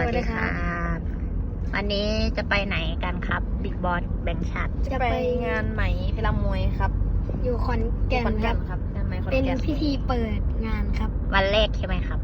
วัสดีครับ วันนี้จะไปไหนกันครับบิ๊กบอสแบงค์ชัดจะไปงานไหมเพลามวยครับ อยู่ขอนแก่นขอนคแก่รับนครับงานไหมขอนเป็นแก่นพิธีเปิดงานครับ วันแรกใช่ไหมครับครับครับ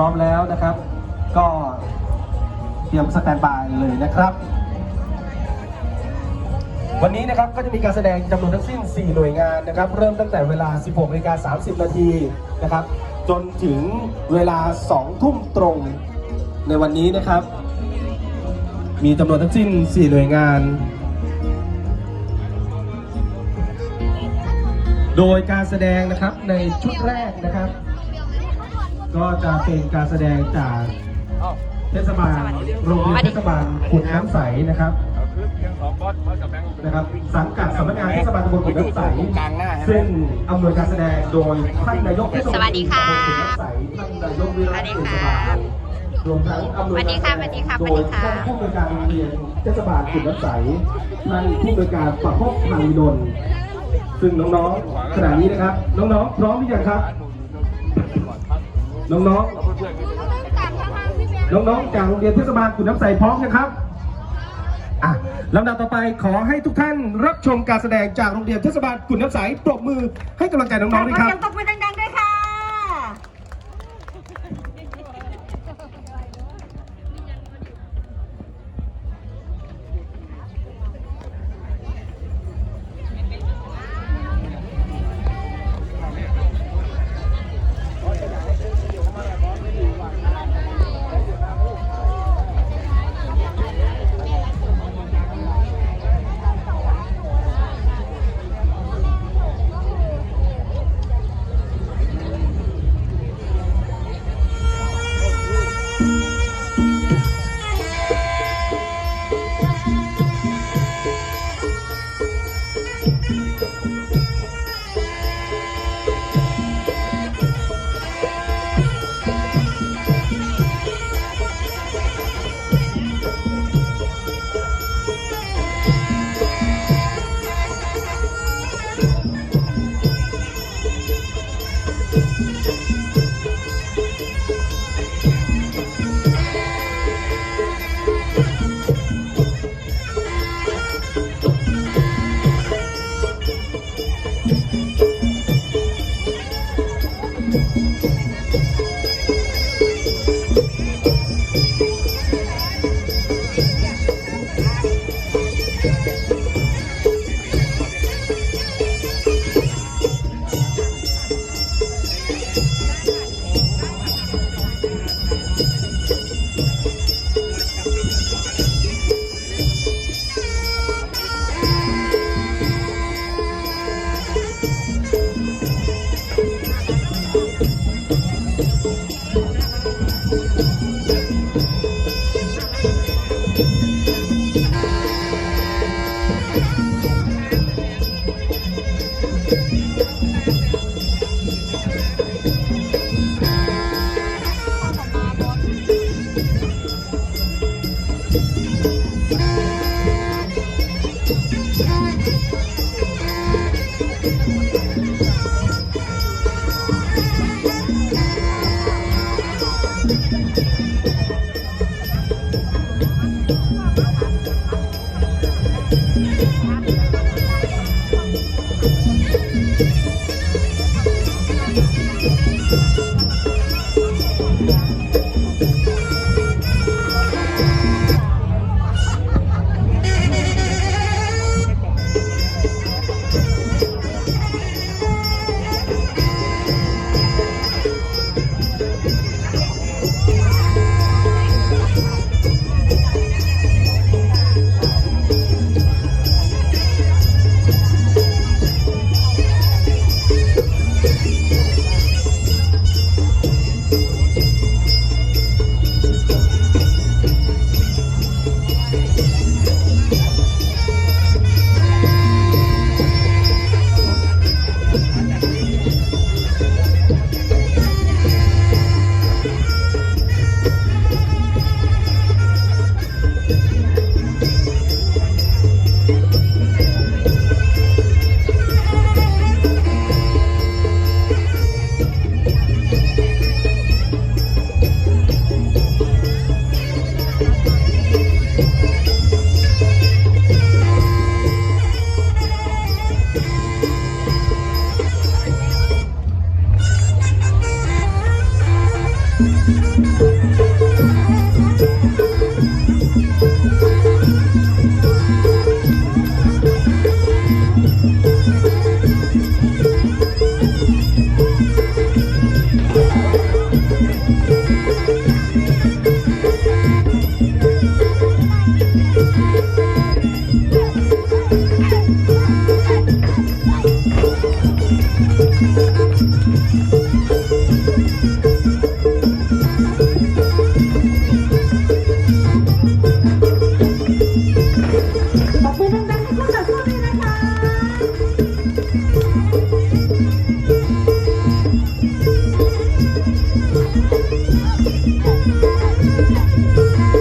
พร้อมแล้วนะครับ ก็เตรียมสแตนบายเลยนะครับ วันนี้นะครับก็จะมีการแสดงจำนวนทั้งสิ้น 4 หน่วยงานนะครับ เริ่มตั้งแต่เวลา 16นาฬิกา30 นาทีนะครับ จนถึงเวลา 2 ทุ่มตรงในวันนี้นะครับ มีจำนวนทั้งสิ้น 4 หน่วยงาน โดยการแสดงนะครับในชุดแรกนะครับ ก็จะเป็นการแสดงจากเทศบาลโรงเรียนเทศบาลขุนน้ำใสนะครับนะครับสังกัดสำนักงานเทศบาลตำบลขุนน้ำใสซึ่งอำนวยการแสดงโดยท่านนายกเทศบาลสวัสดีครับตำบลขุนน้ำใสท่านนายกวิรัตเกษบาลรวมทั้งอำนวยการแสดงสวัสดีครับสวัสดีครับโดยท่านผู้อำนวยการโรงเรียนเทศบาลขุนน้ำใสท่านผู้อำนวยการประพบพันดลซึ่งน้องๆขณะนี้นะครับ น้องๆพร้อมหรือยังครับ น้องๆ น้องๆ จากโรงเรียนเทศบาลขุนน้ำใสพร้อมยังครับอะลำดับต่อไปขอให้ทุกท่านรับชมการแสดงจากโรงเรียนเทศบาลขุนน้ำใสปรบมือให้กำลังใจน้องๆด้วยครับ ต ข ปร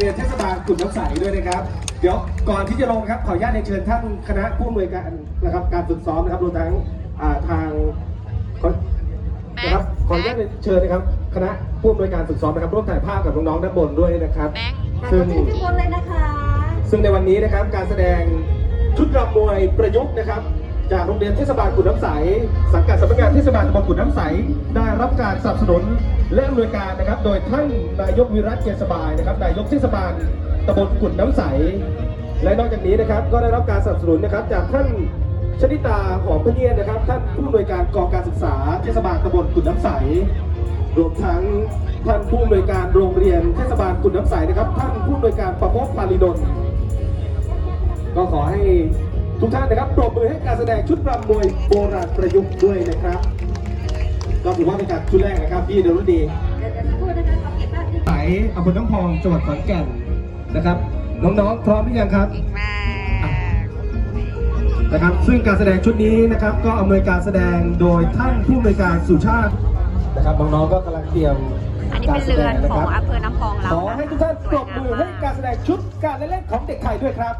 เรียนเทศบาลกุฎน้ำใสด้วยนะครับ เดี๋ยวก่อนที่จะลงครับขออนุญาตเรียนเชิญท่านคณะผู้อำนวยการนะครับการฝึกซ้อมนะครับรวมทั้งอ่าทางขอนะครับขออนุญาตเรียนเชิญนะครับคณะผู้อำนวยการฝึกซ้อมนะครับร่วมถ่ายภาพกับน้องๆด้านบนด้วยนะครับแบงค์ซึ่งขอบคุณทุกคนเลยนะคะซึ่งในวันนี้นะครับการแสดงชุดรำมวยประยุกต์นะครับ จากโรงเรียนเทศบาลกุฎน้ำใส สังกัดสำนักงานเทศบาลตำบลกุฎน้ำใส ได้รับการสนับสนุนและอำนวยการนะครับ โดยท่านนายกวิรัตเกษสบายนะครับนายกเทศบาลตำบลกุฎน้ำใส และนอกจากนี้นะครับก็ได้รับการสนับสนุนนะครับจากท่านชนิตาหอมพเนียนนะครับ ท่านผู้อำนวยการกองการศึกษาเทศบาลตำบลกุฎน้ำใสรวมทั้งท่านผู้อำนวยการโรงเรียนเทศบาลกุฎน้ำใสนะครับ ท่านผู้อำนวยการประพบปาริดลก็ขอให้ ทุกท่านนะครับปรบมือให้การแสดงชุดรำมวยโบราณประยุกต์ด้วยนะครับ ก็ถือว่าเป็นการชุดแรกนะครับที่เดรุดีเดี๋ยวจะพูดนะคะขอบคุณมากที่สายอำเภอน้ำพองจังหวัดขอนแก่นนะครับ น้องๆพร้อมหรือยังครับเก่งมากนะครับ ซึ่งการแสดงชุดนี้นะครับ ก็อำนวยการแสดงโดยท่านผู้อำนวยการสุชาตินะครับน้องๆก็กำลังเตรียมอันนี้กาเป็รนแสเรืดอนงนะขคองรับอำเภอน้ำพองเราขอให้ทุกท่านปรบมือให้การแสดงชุดการเล่นของเด็กไทยด้วยครับ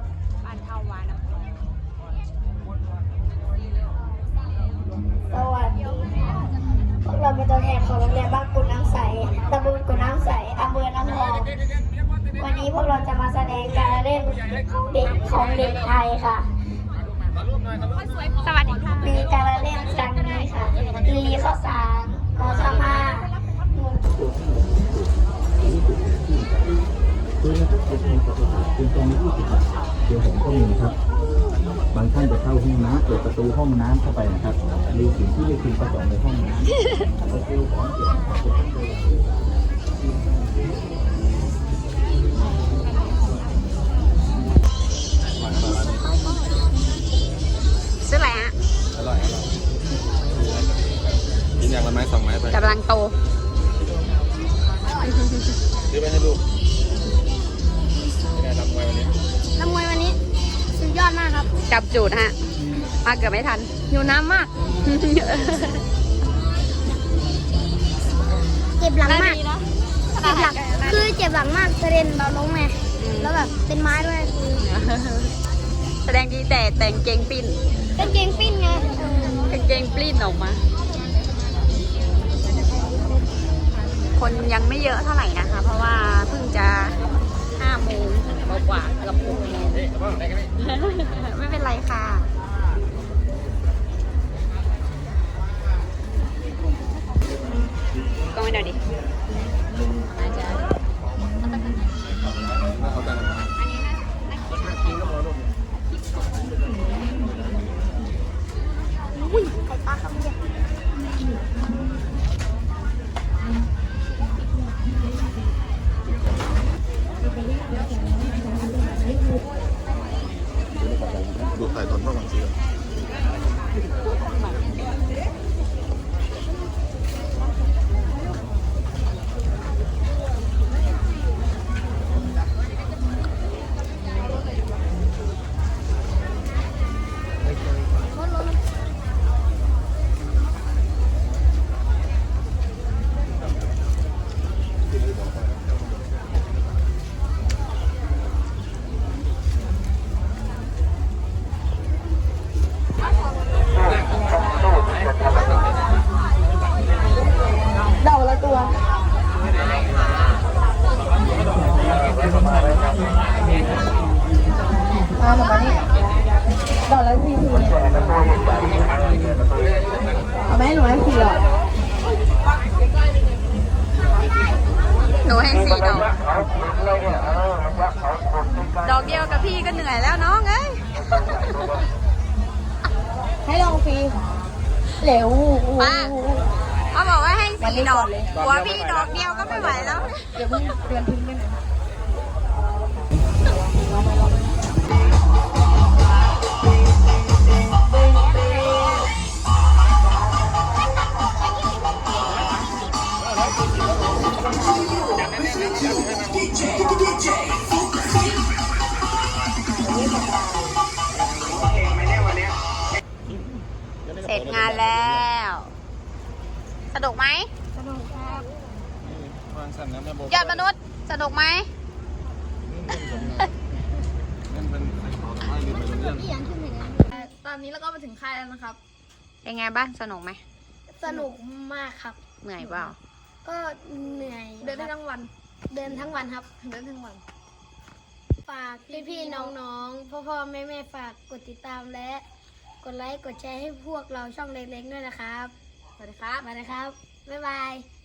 สวัสดีค่ะพวกเราเป็นตัวแทนของโรงเรียนบ้านกุฎน้ำใสตำบลกุฎน้ำใสอำเภอน้ำพองวันนี้พวกเราจะมาแสดงการเล่นของเด็กของเด็กไทยค่ะ สวัสดีค่ะ มีการเล่นครั้งนี้ค่ะลีข้าวสารมอสมาคือนะครับเป็นเป็นประตูเป็นตรงนี้ยี่สิบบา ดี๋ยวผมก็มีครับ บางท่านจะเข้าห้องน้ำเปิดประตูห้องน้ำเข้าไปนะครับดูสิ่งที่เรียกคุณประสงค์ในห้องน้ำประตูของเก็บของเก็บ มาเกือบไม่ทันอยู่น้ำมาก เจ็บหลังมากเจ็บหลังคือเจ็บหลังมากกระเด็นเราล้มไงแล้วแบบเป็นไม้ด้วยคือแสดงดีแต่แต่งเกงปิ้นเป็นเกงปิ้นไงเออกางเกงปลิ้นออกมา คนยังไม่เยอะเท่าไหร่นะคะ เพราะว่าเพิ่งจะห้าโมงกว่าๆเกือบหกโมงไม่เป็นไรค่ะ ก็ไม่ได้ดิน่าจะเขาจะอุ้ยไข่ปลาคำเนี่ เร็วป้าเขาบอกว่าให้สี่ดอกหัวพี่ดอกเดียวก็ไม่ไหวแล้ว เดี๋ยวเพิ่งเดือนทิ้งไปหน่อยเนุกไหมวางสั่นนะแม่โบยอดมนุษย์ สนุกไหมนั่นเป็นเขาทำให้ลืมไปโรงเรียนตอนนี้เราก็มาถึงค่ายแล้วนะครับ เป็นไงบ้างสนุกไหมสนุกมากครับ เหนื่อยเปล่า ก็เหนื่อยเดินได้ทั้งวัน เดินทั้งวันครับ เดินทั้งวัน ฝากพี่ๆน้องๆ พ่อๆ แม่ๆ ฝากกดติดตามและ กดไลค์ กดแชร์ให้พวกเราช่องเล็กๆด้วยนะครับส วัสดีครับ สวัสดีครับ บ๊ายบาย